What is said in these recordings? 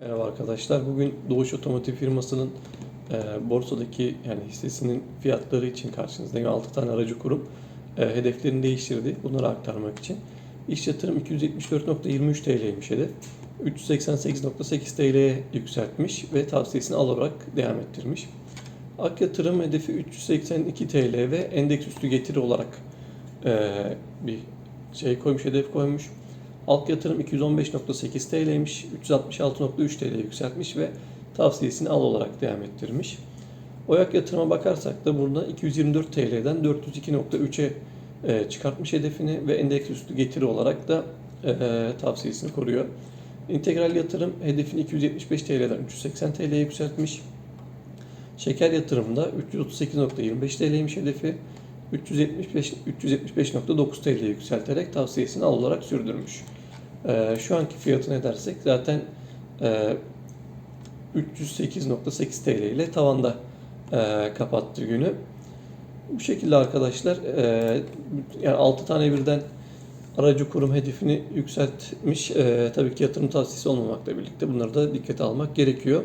Merhaba arkadaşlar. Bugün Doğuş Otomotiv firmasının e, borsadaki yani hissesinin fiyatları için karşınızdayım. 6 tane aracı kurum e, hedeflerini değiştirdi. Bunları aktarmak için. İş yatırım 274.23 TL'ymiş hedef. 388.8 TL'ye yükseltmiş ve tavsiyesini al olarak devam ettirmiş. Ak yatırım hedefi 382 TL ve endeks üstü getiri olarak e, bir şey koymuş, hedef koymuş. Halk yatırım 215.8 TL'ymiş, 366.3 TL yükseltmiş ve tavsiyesini al olarak devam ettirmiş. Oyak yatırıma bakarsak da burada 224 TL'den 402.3'e e, çıkartmış hedefini ve endeks üstü getiri olarak da e, tavsiyesini koruyor. İntegral yatırım hedefini 275 TL'den 380 TL'ye yükseltmiş. Şeker yatırımda 338.25 TL'ymiş hedefi. 375 375.9 TL'ye yükselterek tavsiyesini al olarak sürdürmüş. Ee, şu anki fiyatı ne dersek zaten e, 308.8 TL ile tavanda e, kapattı günü. Bu şekilde arkadaşlar e, yani 6 tane birden aracı kurum hedefini yükseltmiş. E, tabii ki yatırım tavsiyesi olmamakla birlikte bunları da dikkate almak gerekiyor.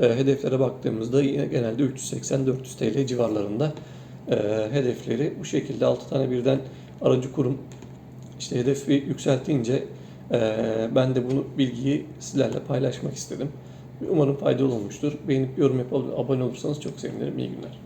E, hedeflere baktığımızda genelde 380-400 TL civarlarında e, hedefleri bu şekilde 6 tane birden aracı kurum işte hedefi yükseltince e, ben de bunu bilgiyi sizlerle paylaşmak istedim. Umarım faydalı olmuştur. Beğenip yorum yapıp abone olursanız çok sevinirim. İyi günler.